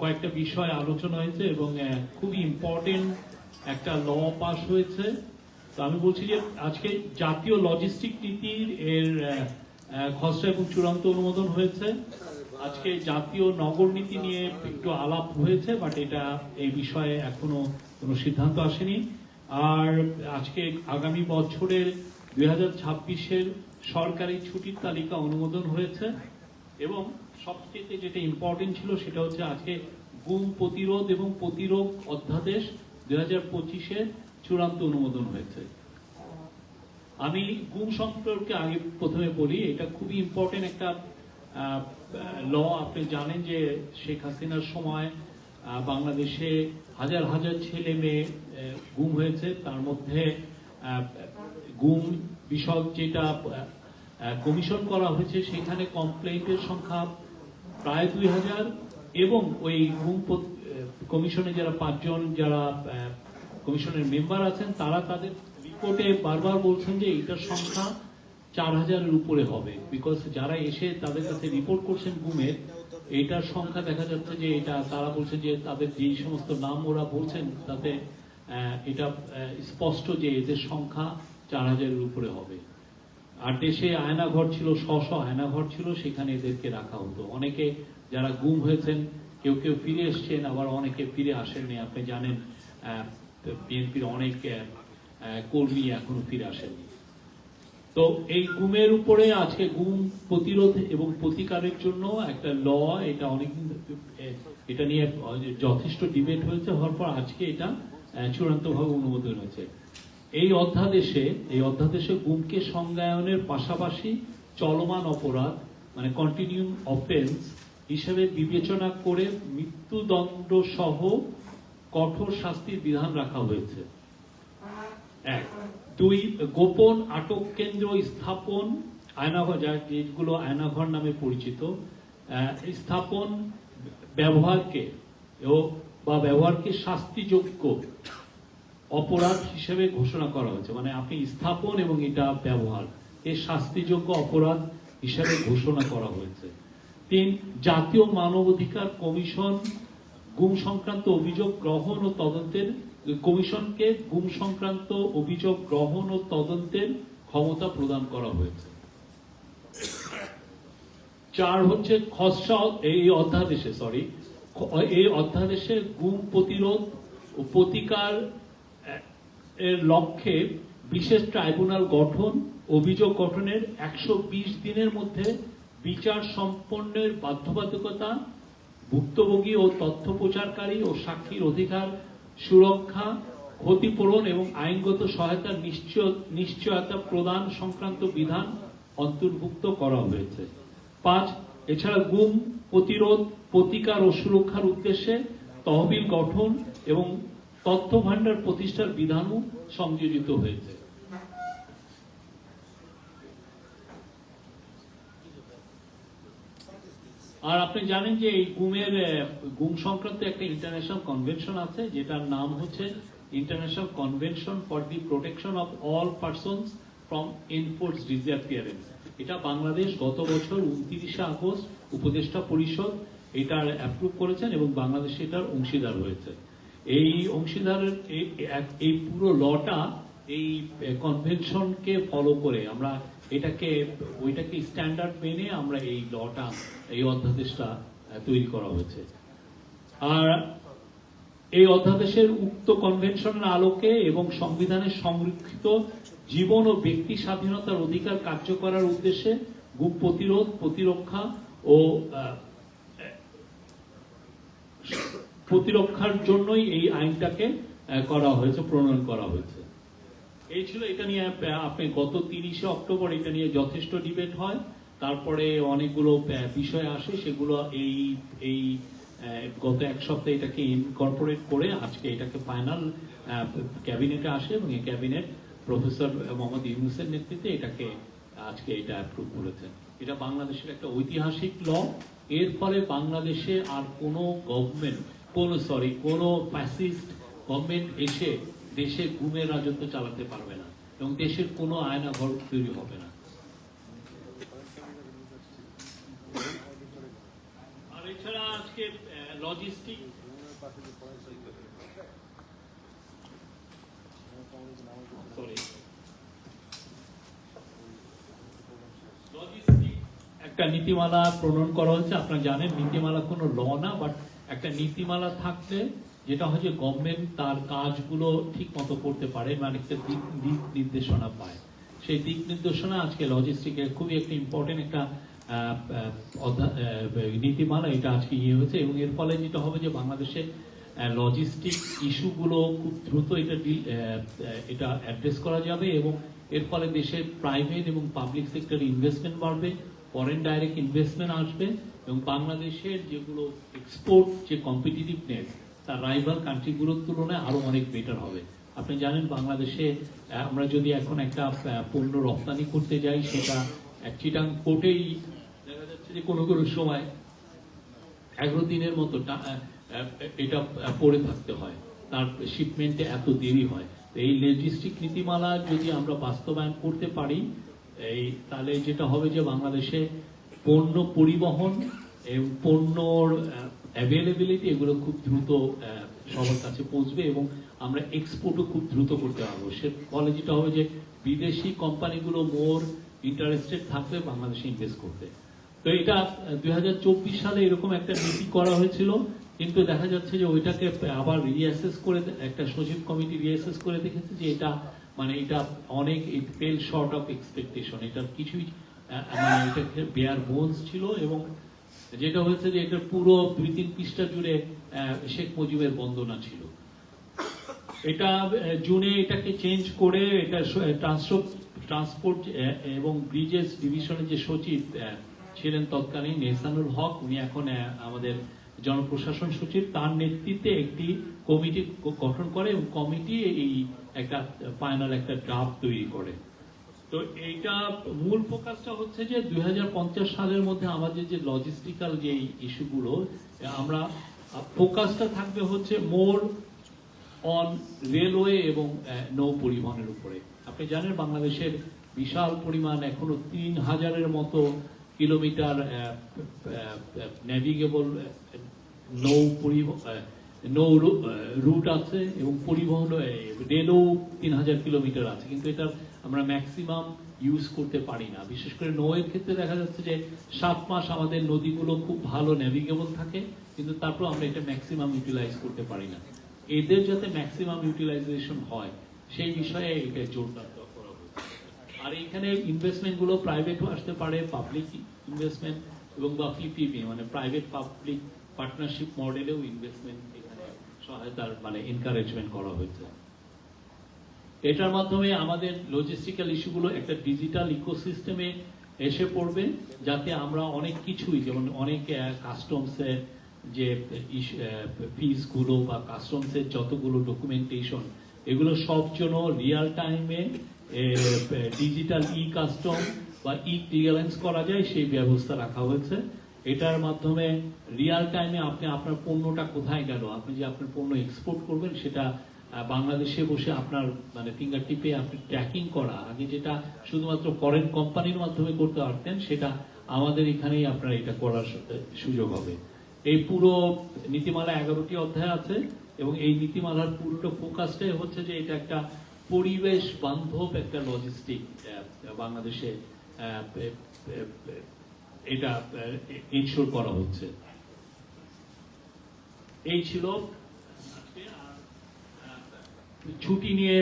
কয়েকটা বিষয় আলোচনা হয়েছে এবং খুবই ইম্পর্টেন্ট একটা ল পাস হয়েছে। তো আমি বলছি যে, আজকে জাতীয় লজিস্টিক নীতির এর খসড়া এবং চূড়ান্ত অনুমোদন হয়েছে। আজকে জাতীয় নগর নীতি নিয়ে একটু আলাপ হয়েছে বাট এটা এই বিষয়ে এখনও কোনো সিদ্ধান্ত আসেনি। আর আজকে আগামী বছরের দুই হাজার সরকারি ছুটির তালিকা অনুমোদন হয়েছে এবং সবচেয়ে যেটা ইম্পর্টেন্ট ছিল সেটা হচ্ছে আজকে গুম প্রতিরোধ এবং প্রতিরোধ অধ্যাদেশ দুই হাজার পঁচিশে চূড়ান্ত অনুমোদন হয়েছে। আমি গুম সম্পর্কে আগে প্রথমে বলি, এটা খুবই ইম্পর্টেন্ট একটা ল আপনি জানেন যে শেখ হাসিনার সময় বাংলাদেশে হাজার হাজার ছেলে মেয়ে গুম হয়েছে। তার মধ্যে গুম বিষয়ক যেটা কমিশন করা হয়েছে সেখানে কমপ্লেন্টের সংখ্যা প্রায় দুই হাজার এবং ওই আহ, কমিশনে যারা পাঁচজন যারা কমিশনের মেম্বার আছেন তারা তাদের রিপোর্টে বারবার বলছেন যে এটার সংখ্যা চার হাজারের উপরে হবে। বিকজ যারা এসে তাদের কাছে রিপোর্ট করছেন গুমের এইটার সংখ্যা দেখা যাচ্ছে যে এটা তারা বলছে যে তাদের যেই সমস্ত নাম ওরা বলছেন তাতে এটা স্পষ্ট যে এদের সংখ্যা চার হাজারের উপরে হবে। আর দেশে আয়নাঘর ছিল শ শ আয়নাঘর ছিল, সেখানে এদেরকে রাখা হতো। অনেকে যারা গুম হয়েছেন, কেউ কেউ ফিরে এসছেন, আবার অনেকে ফিরে আসেননি। আপনি জানেন বিএনপির অনেক কর্মী এখনও ফিরে আসেননি। তো এই গুমের উপরে আজকে গুম প্রতিরোধ এবং প্রতিকারের জন্য একটা ল, এটা অনেকদিন এটা নিয়ে যথেষ্ট ডিবেট হয়েছে, হওয়ার পর আজকে এটা চূড়ান্তভাবে অনুমোদন হয়েছে। এই অধ্যাদেশে এই অধ্যাদেশে গুমকে সংজ্ঞায়নের পাশাপাশি চলমান অপরাধ মানে কন্টিনিউ অফেন্স হিসেবে বিবেচনা করে মৃত্যুদণ্ড সহ কঠোর শাস্তির বিধান রাখা হয়েছে। এক। দুই, গোপন আটক কেন্দ্র স্থাপন, আয়নাঘর, যা- যেগুলো আয়নাঘর নামে পরিচিত স্থাপন ব্যবহারকে, ও বা ব্যবহারকে শাস্তিযোগ্য অপরাধ হিসেবে ঘোষণা করা হয়েছে। মানে আপনি স্থাপন এবং এটা ব্যবহার। এর শাস্তিযোগ্য অপরাধ হিসেবে ঘোষণা করা হয়েছে। তিন, জাতীয় মানবাধিকার কমিশন গুম সংক্রান্ত অভিযোগ গ্রহণ ও তদন্তের কমিশনকে গুম সংক্রান্ত অভিযোগ গ্রহণ ও তদন্তের ক্ষমতা প্রদান করা হয়েছে। চার হচ্ছে খসড়া এই অধ্যাদেশে সরি এই অধ্যাদেশে গুম প্রতিরোধ ও প্রতিকার এর লক্ষ্যে বিশেষ ট্রাইব্যুনাল গঠন, অভিযোগ গঠনের একশো বিশ দিনের মধ্যে বিচার সম্পন্নের বাধ্যবাধকতা, ভুক্তভোগী ও তথ্য প্রচারকারী ও সাক্ষীর অধিকার সুরক্ষা, ক্ষতিপূরণ এবং আইনগত সহায়তার নিশ্চয়, নিশ্চয়তা প্রদান সংক্রান্ত বিধান অন্তর্ভুক্ত করা হয়েছে। পাঁচ, এছাড়া গুম, প্রতিরোধ, প্রতিকার ও সুরক্ষার উদ্দেশ্যে তহবিল গঠন এবং তথ্য ভান্ডার প্রতিষ্ঠার বিধানও সংযোজিত হয়েছে। আর আপনি জানেন যে এই গুমের গুম সংক্রান্ত একটা ইন্টারন্যাশনাল কনভেনশন আছে, যেটার নাম হচ্ছে international convention for the protection of all persons from enforce disappearance এটা বাংলাদেশ গত বছর উনত্রিশে আগস্ট উপদেষ্টা পরিষদ এটার অ্যাপ্রুভ করেছেন এবং বাংলাদেশ এটার অংশীদার হয়েছে। এই অংশীদারের এই- পুরো লটা এই কনভেনশনকে ফলো করে আমরা এটাকে, ওইটাকে স্ট্যান্ডার্ড মেনে আমরা এই লটা, এই অধ্যাদেশটা তৈরি করা হয়েছে। আর এই অধ্যাদেশের উক্ত কনভেনশনের আলোকে এবং সংবিধানের সংরক্ষিত জীবন ও ব্যক্তি স্বাধীনতার অধিকার কার্য করার উদ্দেশ্যে গুপ প্রতিরোধ, প্রতিরক্ষা ও প্রতিরক্ষার জন্যই এই আইনটাকে করা হয়েছে, প্রণয়ন করা হয়েছে। এই ছিল, এটা নিয়ে আপনি গত তিরিশে অক্টোবর এটা নিয়ে যথেষ্ট ডিবেট হয়। তারপরে অনেকগুলো বিষয় আসে, সেগুলো এই এই গত এক সপ্তাহে এটাকে ইনকর্পোরেট করে আজকে এটাকে ফাইনাল ক্যাবিনেটে আসে এবং এই ক্যাবিনেট প্রফেসর মোহাম্মদ ইউনুসের নেতৃত্বে এটাকে আজকে এটা অ্যাপ্রুভ করেছেন এটা বাংলাদেশের একটা ঐতিহাসিক ল এর ফলে বাংলাদেশে আর কোনো গভর্নমেন্ট কোন সরি কোনো ফ্যাসিস্ট গভর্নমেন্ট এসে দেশে ঘুমের রাজত্ব চালাতে পারবে না এবং দেশের কোনো আয়না ঘর তৈরি হবে না। আর এছাড়া আজকে লজিস্টিক একটা নীতিমালা প্রণয়ন করা হয়েছে আপনারা জানেন নীতিমালা কোনো ল না বাট একটা নীতিমালা থাকতে যেটা যে গভর্নমেন্ট তার কাজগুলো ঠিক মতো করতে পারে মানে একটা দিক দিক নির্দেশনা পায়। সেই দিক নির্দেশনা আজকে লজিস্টিকের খুবই একটা ইম্পর্টেন্ট একটা নীতিমালা এটা আজকে ইয়ে হয়েছে, এবং এর ফলে যেটা হবে যে বাংলাদেশে লজিস্টিক ইস্যুগুলো খুব দ্রুত এটা এটা অ্যাড্রেস করা যাবে, এবং এর ফলে দেশের প্রাইভেট এবং পাবলিক সেক্টর ইনভেস্টমেন্ট বাড়বে। ফরেন ডাইরেক্ট ইনভেস্টমেন্ট আসবে এবং বাংলাদেশের যেগুলো এক্সপোর্ট যে কম্পিটিটিভনেস তার রাইভাল কান্ট্রিগুলোর তুলনায় আরও অনেক বেটার হবে। আপনি জানেন বাংলাদেশে আমরা যদি এখন একটা পণ্য রপ্তানি করতে যাই, সেটা চিটাং কোর্টেই দেখা যাচ্ছে যে কোনো কোনো সময় এগারো দিনের মতো এটা পড়ে থাকতে হয়। তার শিপমেন্টে এত দেরি হয়। এই লজিস্টিক নীতিমালা যদি আমরা বাস্তবায়ন করতে পারি এই, তাহলে যেটা হবে যে বাংলাদেশে পণ্য পরিবহন এবং পণ্যর অ্যাভেলেবিলিটি এগুলো খুব দ্রুত সবার কাছে পৌঁছবে এবং আমরা এক্সপোর্টও খুব দ্রুত করতে পারব। সে ফলে যেটা হবে যে বিদেশি কোম্পানিগুলো মোর ইন্টারেস্টেড থাকবে, বাংলাদেশে ইনভেস্ট করতে তো এটা দুই হাজার চব্বিশ সালে এরকম একটা নীতি করা হয়েছিল, কিন্তু দেখা যাচ্ছে যে ওইটাকে আবার রিঅ্যাসেস করে একটা সচিব কমিটি রিঅ্যাসেস করে দেখেছে যে এটা মানে এটা অনেক it fell short of expectation এটা কিছুই মানে এটা বেয়ার বোনস ছিল এবং যেটা হয়েছে যে এটা পুরো দুই তিন পৃষ্ঠা জুড়ে শেখ মুজিবের বন্দনা ছিল। এটা জুনে এটাকে চেঞ্জ করে এটা ট্রান্সপোর্ট ট্রান্সপোর্ট এবং ব্রিজেস ডিভিশনের যে সচিব ছিলেন তৎকালীন নেসানুল হক, উনি এখন আমাদের জনপ্রশাসন সচিব। তার নেতৃত্বে একটি কমিটি গঠন করে এবং কমিটি এই একটা ফাইনাল একটা ড্রাফট তৈরি করে। তো এইটা মূল ফোকাসটা হচ্ছে যে দুই হাজার পঞ্চাশ সালের মধ্যে আমাদের যে লজিস্টিক্যাল যে ইস্যুগুলো আমরা ফোকাসটা থাকবে হচ্ছে মোর অন রেলওয়ে এবং নৌ পরিবহনের উপরে। আপনি জানেন বাংলাদেশের বিশাল পরিমাণ এখনও তিন হাজারের মতো কিলোমিটার নেভিগেবল নৌ পরিবহন নৌ রুট আছে এবং পরিবহন রেলও তিন হাজার কিলোমিটার আছে, কিন্তু এটা আমরা ম্যাক্সিমাম ইউজ করতে পারি না। বিশেষ করে নৌয়ের ক্ষেত্রে দেখা যাচ্ছে যে সাত মাস আমাদের নদীগুলো খুব ভালো নেভিগেবল থাকে, কিন্তু তারপর আমরা এটা ম্যাক্সিমাম ইউটিলাইজ করতে পারি না। এদের যাতে ম্যাক্সিমাম ইউটিলাইজেশন হয়, সেই বিষয়ে এটা জোরদার করা আর এখানে ইনভেস্টমেন্টগুলো প্রাইভেটও আসতে পারে পাবলিক ইনভেস্টমেন্ট এবং বা পিপিপি মানে প্রাইভেট পাবলিক পার্টনারশিপ মডেলেও ইনভেস্টমেন্ট সহায়তার মানে এনকারেজমেন্ট করা হয়েছে। এটার মাধ্যমে আমাদের লজিস্টিক্যাল ইস্যুগুলো একটা ডিজিটাল ইকোসিস্টেমে এসে পড়বে, যাতে আমরা অনেক কিছুই, যেমন অনেক কাস্টমসের যে ফিসগুলো বা কাস্টমসের যতগুলো ডকুমেন্টেশন এগুলো সব জন্য রিয়াল টাইমে ডিজিটাল ই কাস্টম বা ই ক্লিয়ারেন্স করা যায়, সেই ব্যবস্থা রাখা হয়েছে। এটার মাধ্যমে রিয়াল টাইমে আপনি আপনার পণ্যটা কোথায় গেল? আপনি যে আপনার পণ্য এক্সপোর্ট করবেন, সেটা বাংলাদেশে বসে আপনার মানে ফিঙ্গার টিপে আপনি ট্র্যাকিং করা, আগে যেটা শুধুমাত্র ফরেন কোম্পানির মাধ্যমে করতে পারতেন, সেটা আমাদের এখানেই আপনার এটা করার সুযোগ হবে। এই পুরো নীতিমালা এগারোটি অধ্যায় আছে, এবং এই নীতিমালার পুরোটা ফোকাসটাই হচ্ছে যে এটা একটা পরিবেশ বান্ধব একটা লজিস্টিক বাংলাদেশে এটা ইনশোর করা হচ্ছে। এই ছিল ছুটি নিয়ে